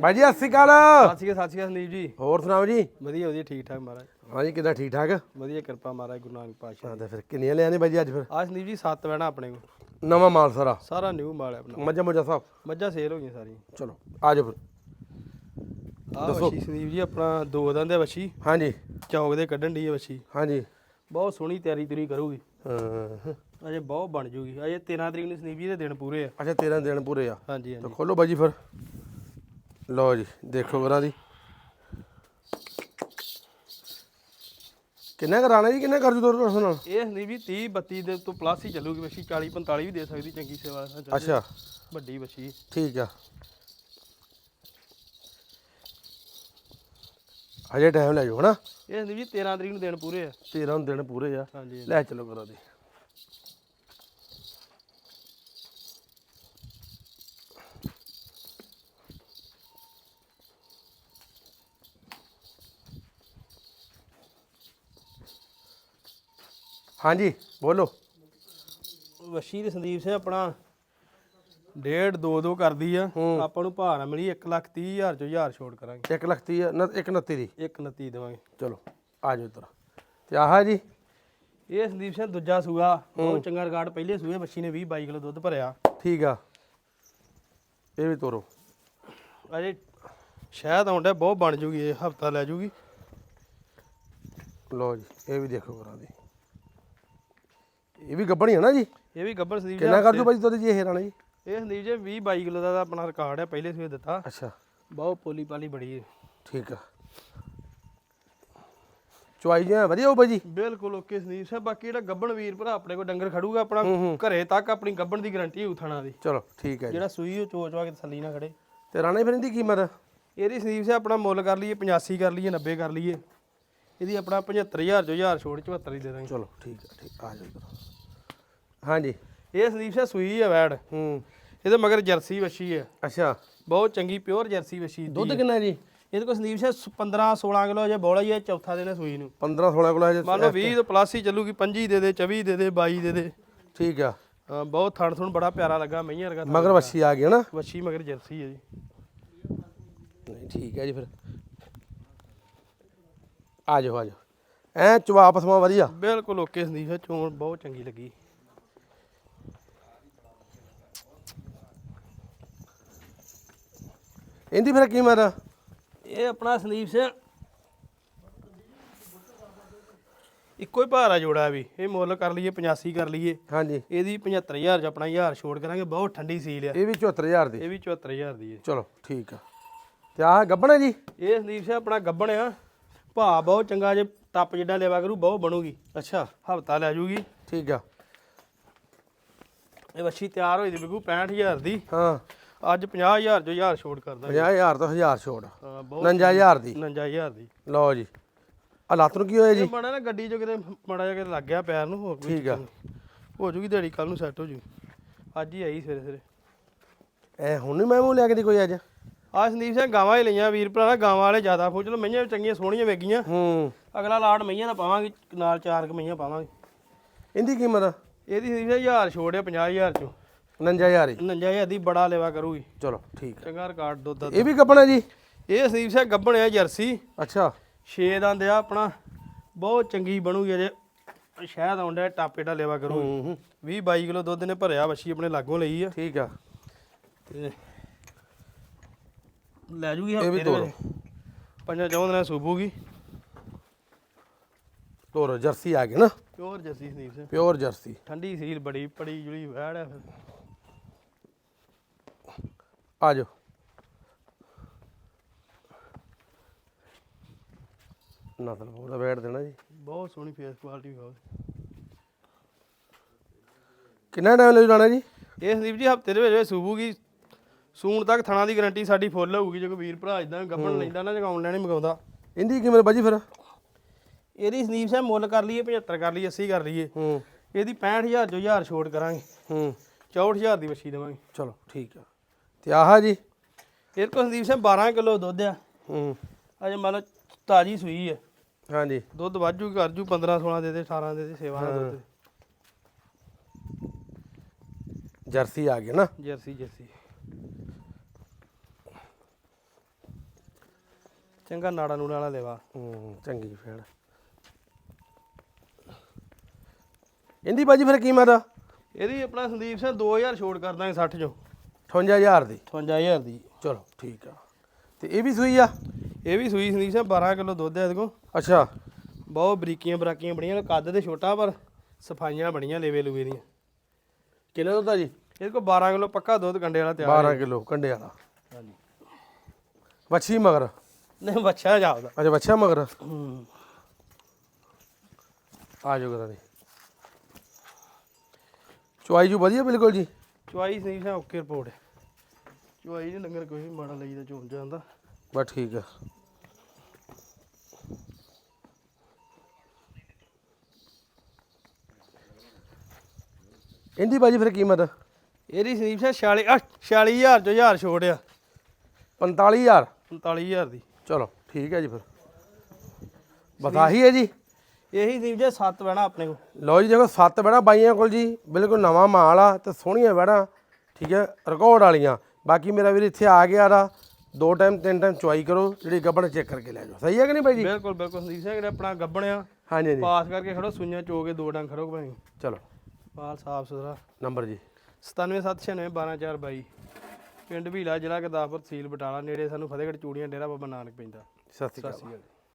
ਬਾਈ ਜੀ ਸਤਿ ਸ਼੍ਰੀ ਅਕਾਲ। ਸਤਿ ਸ਼੍ਰੀ ਅਕਾਲ ਸਤਿ ਸ਼੍ਰੀ ਅਕਾਲ ਸੰਦੀਪ ਜੀ। ਹੋਰ ਸੁਣਾਓ ਜੀ? ਵਧੀਆ ਵਧੀਆ ਠੀਕ ਠਾਕ ਮਹਾਰਾਜ। ਹਾਂਜੀ ਕਿਦਾਂ ਠੀਕ ਠਾਕ? ਵਧੀਆ ਕਿਰਪਾ ਮਹਾਰਾਜ ਗੁਰੂ ਨਾਨਕ ਪਾਤਸ਼ਾਹ ਹਾਂ ਤੇ ਫਿਰ ਕਿੰਨੀਆਂ ਲਿਆਂਦੇ ਬਾਈ ਜੀ ਅੱਜ ਫਿਰ? ਆ ਸੰਦੀਪ ਜੀ ਸੱਤ ਬਹਿਣਾ ਆਪਣੇ ਕੋਲ। ਨਵਾਂ ਮਾਲ ਸਾਰਾ? ਸਾਰਾ ਨਿਊ ਮਾਲ ਹੈ ਆਪਣਾ। ਮੱਝਾਂ ਮੁੱਝਾਂ ਸਾਹਿਬ ਮੱਝਾਂ ਸੇਲ ਹੋ ਗਈਆਂ ਸਾਰੀਆਂ। ਚਲੋ ਆ ਜਾਓ ਫਿਰ। ਆ ਵੱਛੀ ਸੰਦੀਪ ਜੀ ਆਪਣਾ ਦੋ ਦੰਦ ਦੇ ਵੱਛੀ। ਹਾਂਜੀ ਚੌਕ ਦੇ ਕੱਢਣ ਦੀ ਹੈ ਵੱਛੀ। ਹਾਂਜੀ ਬਹੁਤ ਸੋਹਣੀ ਤਿਆਰੀ ਤੁਰੀ ਕਰੂਗੀ। ਹਾਂ। ਅਜੇ ਬਹੁਤ ਬਣ ਜੂਗੀ। ਅਜੇ 13 ਤਰੀਕ ਨੂੰ ਸੰਦੀਪ ਜੀ ਦੇ ਦਿਨ ਪੂਰੇ ਆ। ਅੱਛਾ 13 ਦਿਨ ਪੂਰੇ ਆ। ਹਾਂਜੀ ਤਾਂ ਹਾਂਜੀ ਖੋਲੋ ਬਾਈ ਜੀ ਫਿਰ। ਲਓ ਜੀ ਦੇਖੋ ਗਰਾਂ ਦੀ। ਕਿੰਨਾ ਕਰਾਣਾ ਜੀ ਕਿੰਨਾ ਕਰ ਜੂ ਦੋਰ ਨਾਲ? ਇਹ ਸੰਦੀਪ ਜੀ 30 32 ਦੇ ਤੋਂ ਪਲੱਸ ਹੀ ਚੱਲੂਗੀ ਵੱਛੀ 40 45 ਵੀ ਦੇ ਸਕਦੀ ਚੰਗੀ ਸੇਵਾ ਨਾਲ ਅੱਛਾ। ਵੱਡੀ ਵੱਛੀ ਠੀਕ ਆ। ਅਜੇ ਟਾਈਮ ਲੈ ਜਾਓ ਹਨਾ? ਇਹ ਸੰਦੀਪ ਜੀ 13 ਤਰੀਕ ਨੂੰ ਦਿਨ ਪੂਰੇ ਆ। 13 ਦਿਨ ਪੂਰੇ ਆ। ਹਾਂਜੀ ਹਾਂਜੀ। ਲੈ ਚਲੋ ਕਰਾਂ ਦੀ। ਹਾਂਜੀ ਬੋਲੋ। ਵੱਛੀ ਦੇ ਸੰਦੀਪ ਸਿੰਘ ਆਪਣਾ ਡੇਢ ਦੋ ਦੋ ਕਰਦੀ ਆ। ਆਪਾਂ ਨੂੰ ਭਾਅ ਨਾ ਮਿਲੀ 1 ਲੱਖ 30 ਹਜ਼ਾਰ ਚੋਂ ਹਜ਼ਾਰ ਛੋੜ ਕਰਾਂਗੇ। 1 ਲੱਖ ਤੀਹ ਆ, ਨਾ 1 29 ਦੀ। 1 29 ਦੇਵਾਂਗੇ। ਚਲੋ ਆ ਜਾਓ ਇੱਧਰ। ਤੇ ਆਹ ਜੀ। ਇਹ ਸੰਦੀਪ ਸਿੰਘ ਦੂਜਾ ਸੂਆ। ਬਹੁਤ ਚੰਗਾ ਰਿਕਾਰਡ ਪਹਿਲੇ ਸੂਏ ਬੱਚੀ ਨੇ 20 22 ਕਿਲੋ ਦੁੱਧ ਭਰਿਆ। ਠੀਕ ਆ। ਇਹ ਵੀ ਤੋਰੋ। ਅਜੇ ਸ਼ਾਇਦ ਆਉਂਦਾ ਬਹੁਤ ਬਣ ਜੂਗੀ ਇਹ ਹਫਤਾ ਲੈ ਜੂਗੀ। ਲਓ ਜੀ ਇਹ ਵੀ ਦੇਖੋ ਕਰਾਂ ਦੀ। ਇਹ ਵੀ ਗੱਬਣੀ ਹੈ ਨਾ ਜੀ। ਇਹ ਵੀ ਗੱਬਰ ਸੰਦੀਪ ਜੀ ਕਿੰਨਾ ਕਰ ਬਾਈ ਦੁੱਧ ਜੀ ਇਹ ਰਾਣਾ ਜੀ ਇਹ ਸੰਦੀਪ ਜੀ 20 22 ਕਿਲੋ ਦਾ ਆਪਣਾ ਰਿਕਾਰਡ ਹੈ ਪਹਿਲੇ ਸੂਏ ਦਿੱਤਾ। ਅੱਛਾ। ਬਹੁਤ ਪੋਲੀ ਪਾਲੀ ਬੜੀ ਹੈ ਠੀਕ ਆ। ਚੁਆਈ ਜਿਹਾ ਵਧੀਆ ਹੋ ਬਾਈ ਜੀ ਬਿਲਕੁਲ ਓਕੇ ਸੰਦੀਪ ਸਿੰਘ ਬਾਕੀ ਜਿਹੜਾ ਗੱਬਣ ਵੀਰ ਭਰਾ ਆਪਣੇ ਕੋਲ ਡੰਗਰ ਖੜੂਗਾ ਆਪਣਾ ਘਰੇ ਤੱਕ ਆਪਣੀ ਗੱਬਣ ਦੀ ਗਾਰੰਟੀ ਹੋਊ ਥਣਾ ਦੀ। ਚਲੋ ਠੀਕ ਹੈ ਜੀ। ਜਿਹੜਾ ਸੂਈ ਉਹ ਚੋਚ ਵਾ ਕੇ ਤਸੱਲੀ ਨਾ ਖੜੇ। ਤੇ ਰਾਣਾ ਫਿਰ ਇਹਦੀ ਕੀਮਤ? ਇਹਦੀ ਸੰਦੀਪ ਸਿੰਘ ਆਪਣਾ ਮੁੱਲ ਕਰ ਲਈਏ 85 ਕਰ ਲਈਏ 90 ਕਰ ਲਈਏ। ਇਹਦੀ ਆਪਣਾ 75000 ਚੋਂ 1000 ਛੋੜ 74 ਹੀ ਦੇ ਦਾਂਗੇ। ਚਲੋ ਠੀਕ ਆ ਠੀਕ ਆ ਜਾਓ ਇੱਧਰ। ਹਾਂਜੀ। ਇਹ ਸੰਦੀਪ ਸਿੰਘ ਸੂਈ ਹੈ ਵੈੜ। ਹੂੰ। ਇਹਦੇ ਮਗਰ ਜਰਸੀ ਵੱਛੀ ਹੈ ਅੱਛਾ। ਬਹੁਤ ਚੰਗੀ ਪਿਓਰ ਜਰਸੀ ਵੱਛੀ ਦੁੱਧ ਕਿੰਨਾ ਜੀ? ਇਹਦੇ ਕੋਲ ਸੰਦੀਪ ਸਿੰਘ 15 16 ਕਿਲੋ ਜੇ ਬੋਲਾ ਹੀ ਹੈ ਚੌਥਾ ਦਿਨ ਹੈ ਸੂਈ ਨੂੰ। 15 16 ਕੋਲ ਹੈ ਮੰਨ ਲਓ 20 ਤੋਂ ਪਲੱਸ ਹੀ ਚੱਲੂਗੀ 25 ਦੇ ਦੇ 24 ਦੇ ਦੇ 22 ਦੇ ਦੇ। ਠੀਕ ਆ। ਹਾਂ, ਬਹੁਤ ਥਣ ਥਣ ਬੜਾ ਪਿਆਰਾ ਲੱਗਾ ਮਈਆਂ ਵਰਗਾ। ਮਗਰ ਵੱਛੀ ਆ ਗਈ ਨਾ? ਵੱਛੀ ਮਗਰ ਜਰਸੀ ਹੈ ਜੀ। ਨਹੀਂ ਠੀਕ ਹੈ ਜੀ ਫਿਰ। ਆ ਜਾਓ ਆ ਜਾਓ ਐ ਚਵਾ ਪਸਮਾ ਵਧੀਆ। ਬਿਲਕੁਲ ਓਕੇ ਸੰਦੀਪ ਸਿੰਘ ਚੋਣ ਬਹੁਤ ਚੰਗੀ ਲੱਗੀ। ਇਹਦੀ ਫਿਰ ਕੀਮਤ ਇਹ ਆਪਣਾ ਸੰਦੀਪ ਸਿੰਘ। ਇੱਕੋ ਹੀ ਭਾਰਾ ਜੋੜਾ ਵੀ। ਇਹ ਮੁੱਲ ਕਰ ਲਈਏ 85 ਕਰ ਲਈਏ। ਹਾਂਜੀ। ਇਹਦੀ 75000 ਚ ਆਪਣਾ 1000 ਛੋੜ ਕਰਾਂਗੇ ਬਹੁਤ ਠੰਡੀ ਸੀਲ ਆ। ਇਹ ਵੀ 74000 ਦੀ। ਇਹ ਵੀ 74000 ਦੀ ਹੈ ਚਲੋ ਠੀਕ ਆ। ਤੇ ਆਹ ਗੱਬਣ ਹੈ ਜੀ? ਇਹ ਸੰਦੀਪ ਸਿੰਘ ਆਪਣਾ ਗੱਬਣ ਆ। ਭਾ ਬਹੁਤ ਚੰਗਾ ਜੇ ਟੱਪ ਜਿੱਡਾ ਲੈਵਾ ਕਰੂ ਬਹੁਤ ਬਣੂਗੀ। ਅੱਛਾ। ਹਫਤਾ ਲੈ ਜੂਗੀ। ਠੀਕ ਆ। ਇਹ ਵੱਛੀ ਤਿਆਰ ਹੋਈ ਦੀ ਬਿਗੂ 65000 ਦੀ। ਹਾਂ। ਅੱਜ 50000 ਜੋ 1000 ਛੋੜ ਕਰਦਾ 50000 ਤੋਂ 1000 ਛੋੜ ਹਾਂ ਬਹੁਤ 59000 ਦੀ। 59000 ਦੀ। ਲਓ ਜੀ। ਆ ਲੱਤ ਨੂੰ ਕੀ ਹੋਇਆ ਜੀ? ਇਹ ਮਾੜਾ ਨਾ ਗੱਡੀ ਚੋਂ ਕਿਤੇ ਮਾੜਾ ਜਿਹਾ ਕਿਤੇ ਲੱਗ ਗਿਆ ਪੈਰ ਨੂੰ ਹੋਰ ਕੋਈ ਠੀਕ ਆ। ਨਹੀਂ। ਹੋ ਜੂਗੀ ਦਿਹਾੜੀ ਕੱਲ ਨੂੰ ਸੈੱਟ ਹੋ ਜੂ ਅੱਜ ਹੀ ਆਈ ਸਵੇਰੇ ਸਵੇਰੇ ਐ ਹੁਣ ਨਹੀਂ ਮੈਂ ਮੂੰਹ ਲਿਆ ਕੇ ਦੀ ਕੋਈ ਅੱਜ? ਆ ਸੰਦੀਪ ਸਿੰਘ ਗਾਵਾਂ ਹੀ ਲਈਆਂ ਵੀਰ ਭਰਾ ਗਾਵਾਂ ਵਾਲੇ ਜ਼ਿਆਦਾ ਖੋ ਚਲੋ ਮਈਆਂ ਵੀ ਚੰਗੀਆਂ ਸੋਹਣੀਆਂ ਵੇਗੀਆਂ। ਹੂੰ। ਅਗਲਾ ਲਾਟ ਮਈਆਂ ਦਾ ਪਾਵਾਂਗੇ ਨਾਲ ਚਾਰ ਕੁ ਮਈਆਂ ਪਾਵਾਂਗੇ। ਇਹਦੀ ਕੀਮਤ? ਇਹਦੀ ਸੰਦੀਪ ਸਿੰਘ 1000 ਛੋੜਿਆ 50000 ਚੋਂ। 59000 ਹੀ। 59000 ਦੀ ਬੜਾ ਲੈਵਾ ਕਰੂਗੀ। ਚਲੋ ਠੀਕ ਚੰਗਾ ਰਿਕਾਰਡ ਦੁੱਧ ਦਾ। ਇਹ ਵੀ ਗੱਬਣ ਹੈ ਜੀ? ਇਹ ਸੰਦੀਪ ਸਿੰਘ ਗੱਬਣ ਆ ਜਰਸੀ। ਅੱਛਾ। 6 ਦੰਦ ਆ ਆਪਣਾ। ਬਹੁਤ ਚੰਗੀ ਬਣੂਗੀ ਅਜੇ। ਸ਼ਾਇਦ ਆਉਂਦਾ ਟਾਪੇ ਦਾ ਲੈਵਾ ਕਰੂਗੀ। ਹੂੰ ਹੂੰ। 20 22 ਕਿਲੋ ਦੁੱਧ ਨੇ ਭਰਿਆ ਵੱਛੀ ਆਪਣੇ ਲਾਗੋਂ ਲਈ ਆ। ਠੀਕ ਆ। ਤੇ ਲੈ ਜੂਗੀ ਇਹ ਵੀ ਹਫ਼ਤੇ ਦੇ ਤੋਰੋ। ਵਿੱਚ। ਪੰਜਾਂ ਚੌਂ ਦਿਨਾਂ ਸੂਬੂਗੀ। ਤੋਰੋ ਜਰਸੀ ਆ ਗਈ ਨਾ। Pure jersey Sandeep Singh. Pure jersey. ਠੰਡੀ ਸੀਲ ਬੜੀ ਪੜੀ ਜੁੜੀ ਵੈੜ ਆ ਫਿਰ। ਆ ਜਾਓ। ਨਸਲ ਬੈਠ ਦੇਣਾ ਜੀ। ਬਹੁਤ ਸੋਹਣੀ ਫੇਸ ਕੁਆਲਿਟੀ ਬਹੁਤ ਕਿੰਨਾ ਟਾਈਮ ਲੱਗ ਜਾਣਾ ਜੀ? ਇਹ ਸੰਦੀਪ ਜੀ ਹਫ਼ਤੇ ਦੇ ਵਿੱਚ ਸੂਬੂਗੀ। ਸੂਣ ਤੱਕ ਥਣਾ ਦੀ ਗਾਰੰਟੀ ਸਾਡੀ ਫੁੱਲ ਹੋਊਗੀ ਜੇ ਕੋਈ ਵੀਰ ਭਰਾ ਇਦਾਂ ਗੱਪਣ ਲੈਂਦਾ ਨਾ ਜਗਾਉਣ ਲੈਣੇ ਮਗਾਉਂਦਾ। ਇਹਦੀ ਕੀਮਤ ਬਾਜੀ ਫਿਰ? ਇਹਦੀ ਸੰਦੀਪ ਸਿੰਘ ਮੁੱਲ ਕਰ ਲਈਏ 75 ਕਰ ਲਈਏ 80 ਕਰ ਲਈਏ। ਹੂੰ। ਇਹਦੀ 65000 ਜੋ 1000 ਛੋੜ ਕਰਾਂਗੇ। ਹੂੰ। 64000 ਦੀ ਵੱਛੀ ਦੇਵਾਂਗੇ। ਚਲੋ ਠੀਕ ਆ। ਤੇ ਆਹ ਜੀ? ਇਹ ਕੋਲ ਸੰਦੀਪ ਸਿੰਘ 12 ਕਿਲੋ ਦੁੱਧ ਆ। ਹੂੰ। ਅਜੇ ਮੰਨ ਲਓ ਤਾਜੀ ਸੂਈ ਹੈ ਹਾਂਜੀ। ਦੁੱਧ ਵਾਜੂ ਕਰ ਜੂ 15 16 ਦੇ ਦੇ 18 ਦੇ ਦੇ ਸੇਵਾ ਦਾ ਦੁੱਧ। ਜਰਸੀ ਆ ਗਈ ਨਾ? Jersey jersey. ਚੰਗਾ ਨਾੜਾ ਨੂੜਾ ਵਾਲਾ ਲੈਵਾ ਹੂੰ ਚੰਗੀ ਫੇੜ ਇਹਦੀ ਬਾਜੀ ਫਿਰ ਕੀਮਤ ਆ ਇਹਦੀ ਆਪਣਾ ਸੰਦੀਪ ਸਿੰਘ 2000 ਛੋੜ ਕਰ ਦਾਂਗੇ 60 ਚੋਂ। 58000 ਦੀ। 58000 ਦੀ। ਚਲੋ ਠੀਕ ਆ। ਤੇ ਇਹ ਵੀ ਸੂਈ ਆ? ਇਹ ਵੀ ਸੂਈ ਸੰਦੀਪ ਸਿੰਘ 12 ਕਿਲੋ ਦੁੱਧ ਹੈ ਇਹਦੇ ਕੋਲ। ਅੱਛਾ। ਬਹੁਤ ਬਰੀਕੀਆਂ ਬਰਾਕੀਆਂ ਬੜੀਆਂ ਕੱਦ ਤੇ ਛੋਟਾ ਪਰ ਸਫਾਈਆਂ ਬੜੀਆਂ ਲੇਵੇ ਲੂਵੇ ਦੀਆਂ। ਕਿੰਨੇ ਦੁੱਧ ਆ ਜੀ? ਇਹਦੇ ਕੋਲ 12 ਕਿਲੋ ਪੱਕਾ ਦੁੱਧ ਕੰਡੇ ਵਾਲਾ ਤਿਆਰ 12 ਕਿਲੋ ਕੰਡੇ ਵਾਲਾ। ਹਾਂਜੀ। ਵੱਛੀ ਮਗਰ। ਨਹੀਂ ਬੱਚਾ ਜਾਪਦਾ ਅੱਛਾ ਵੱਛਾ ਮਗਰ? ਹੂੰ। ਆ ਜਾਓ ਕਰਾਂ ਦੀ ਚੁਆਈ ਜੂ ਵਧੀਆ ਬਿਲਕੁਲ ਜੀ। ਚੁਆਈ ਸੰਦੀਪ ਸਿੰਘ ਓਕੇ ਰਿਪੋਰਟ। ਹੈ ਚੁਆਈ ਨਹੀਂ ਲੰਗਰ ਕੋਈ ਮਾੜਾ ਲਈਦਾ ਚੋਣ ਜਾਂਦਾ। ਬਸ ਠੀਕ ਆ। ਇਹਦੀ ਬਾਜੀ ਫਿਰ ਕੀਮਤ? ਇਹਦੀ ਸੰਦੀਪ ਸਿੰਘ 46 ਆਹ, 46000 ਚੋਂ 1000 ਛੋੜ ਆ। 45000 39000 ਦੀ। ਚਲੋ ਠੀਕ ਹੈ ਜੀ ਫਿਰ। ਬਤਾਹੀ ਹੈ ਜੀ। ਇਹੀ ਸੰਦੀਪ ਜੀ 7 ਬਹਿਣਾ ਆਪਣੇ ਕੋਲ। ਲਓ ਜੀ ਦੇਖੋ ਸੱਤ ਬੈਣਾ ਬਾਈਆਂ ਕੋਲ ਜੀ। ਬਿਲਕੁਲ ਨਵਾਂ ਮਾਲ ਆ ਤੇ ਸੋਹਣੀਆਂ ਬੈਣਾ ਠੀਕ ਹੈ ਰਿਕਾਰਡ ਵਾਲੀਆਂ। ਬਾਕੀ ਮੇਰਾ ਵੀਰ ਇੱਥੇ ਆ ਗਿਆ ਦਾ ਦੋ ਟਾਈਮ ਤਿੰਨ ਟਾਈਮ ਚੁਆਈ ਕਰੋ ਜਿਹੜੀ ਗੱਬੜ ਚੈੱਕ ਕਰਕੇ ਲੈ ਜਾਓ। ਸਹੀ ਹੈ ਕਿ ਨਹੀਂ ਬਾਈ ਜੀ? ਬਿਲਕੁਲ ਬਿਲਕੁਲ ਸੰਦੀਪ ਸਿੰਘ ਜਿਹੜਾ ਆਪਣਾ ਗੱਬਣਿਆ ਹਾਂਜੀ ਹਾਂਜੀ। ਪਾਸ ਕਰਕੇ ਖੜੋ ਸੁਈਆਂ ਚੋ ਕੇ ਦੋ ਡੰਗ ਖੜੋ ਭਾਈ। ਚਲੋ। ਮਾਲ ਸਾਫ਼ ਸੁਥਰਾ। ਨੰਬਰ ਜੀ। 9796912422 ਪਿੰਡ ਭੀਲਾ ਜ਼ਿਲ੍ਹਾ ਗੁਰਦਾਸਪੁਰ ਤਹਿਸੀਲ ਬਟਾਲਾ ਨੇੜੇ ਸਾਨੂੰ ਫਤਿਹਗੜ੍ਹ ਚੂੜੀਆਂ ਡੇਰਾ ਬਾਬਾ ਨਾਨਕ ਪੈਂਦਾ। ਸਤਿ ਸ਼੍ਰੀ ਅਕਾਲ।